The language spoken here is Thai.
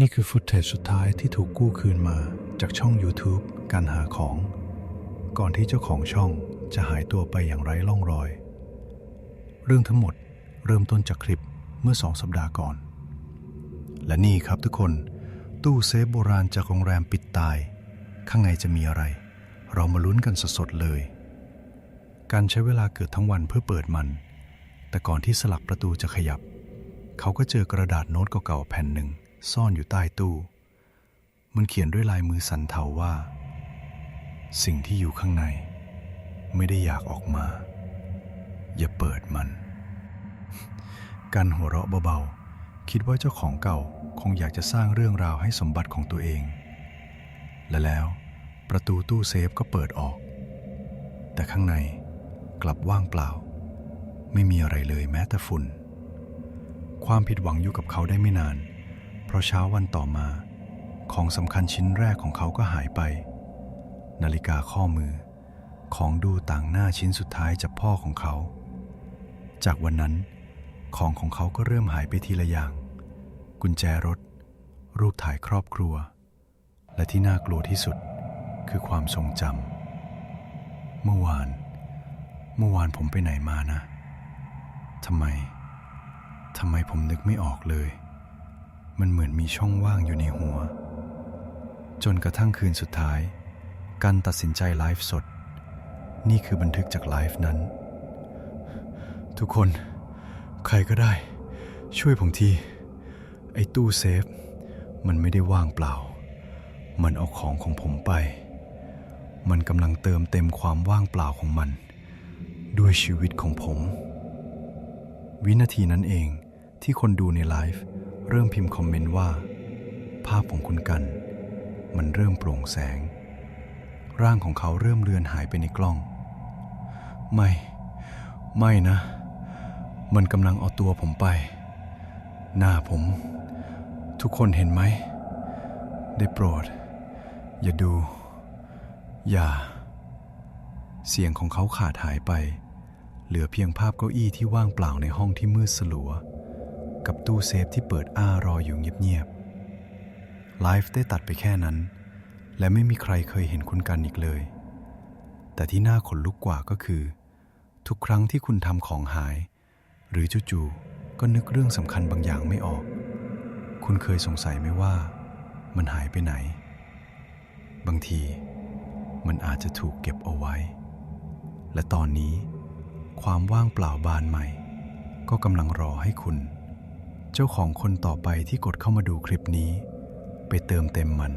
นี่คือฟุตเทจสุดท้ายที่ถูกกู้คืนมาจากช่อง YouTube การหาของ ก่อนที่เจ้าของช่องจะหายตัวไปอย่างไร้ร่องรอย เรื่องทั้งหมดเริ่มต้นจากคลิปเมื่อสองสัปดาห์ก่อน และนี่ครับทุกคนตู้เซฟโบราณจากโรงแรมปิดตาย ข้างในจะมีอะไร เรามาลุ้นกันสดๆเลย การใช้เวลาเกือบทั้งวันเพื่อเปิดมัน แต่ก่อนที่สลักประตูจะขยับ เขาก็เจอกระดาษโน้ตเก่าๆแผ่นหนึ่ง ซ่อนอยู่ใต้ตู้ มันเขียนด้วยลายมือสันเทาว่า สิ่งที่อยู่ข้างใน ไม่ได้อยากออกมา อย่าเปิดมัน การหัวเราะเบาๆ คิดว่าเจ้าของเก่าคงอยากจะสร้างเรื่องราวให้สมบัติของตัวเอง และแล้วประตูตู้เซฟก็เปิดออก แต่ข้างในกลับว่างเปล่า ไม่มีอะไรเลยแม้แต่ฝุ่น ความผิดหวังอยู่กับเขาได้ไม่นาน ราะเช้าวันต่อมา ของสำคัญชิ้นแรกของเขาก็หายไป นาฬิกาข้อมือ ของดูต่างหน้าชิ้นสุดท้ายจากพ่อของเขา จากวันนั้น ของของเขาก็เริ่มหายไปทีละอย่าง กุญแจรถ รูปถ่ายครอบครัว และที่น่ากลัวที่สุดคือความทรงจำเมื่อวาน เมื่อวานผมไปไหนมานะทำไมทำไมผมนึกไม่ออกเลย มันเหมือนมีช่องว่างอยู่ในหัว จนกระทั่งคืนสุดท้าย การตัดสินใจไลฟ์สด นี่คือบันทึกจากไลฟ์นั้น ทุกคนใครก็ได้ ช่วยผมที ไอ้ตู้เซฟ มันไม่ได้ว่างเปล่า มันเอาของของผมไป มันกำลังเติมเต็มความว่างเปล่าของมัน ด้วยชีวิตของผม วินาทีนั้นเองที่คนดูในไลฟ์ เริ่มพิมพ์คอมเมนต์ว่า ภาพของคุณกัน มันเริ่มโปร่งแสง ร่างของเขาเริ่มเลือนหายไปในกล้อง ไม่ ไม่นะ มันกำลังเอาตัวผมไป หน้าผม ทุกคนเห็นไหม ได้โปรด อย่าดู อย่า เสียงของเขาขาดหายไป เหลือเพียงภาพเก้าอี้ที่ว่างเปล่าในห้องที่มืดสลัว กับตู้เซฟที่เปิดอ้ารออยู่เงียบๆไลฟ์ได้ตัดไปแค่นั้น และไม่มีใครเคยเห็นคุณกันอีกเลย แต่ที่น่าขนลุกกว่าก็คือ ทุกครั้งที่คุณทำของหาย หรือจู่ๆก็นึกเรื่องสำคัญบางอย่างไม่ออก คุณเคยสงสัยไหมว่า มันหายไปไหน บางทีมันอาจจะถูกเก็บเอาไว้ และตอนนี้ความว่างเปล่าบานใหม่ ก็กำลังรอให้คุณ เจ้าของคนต่อไปที่กดเข้ามาดูคลิปนี้ ไปเติมเต็มมัน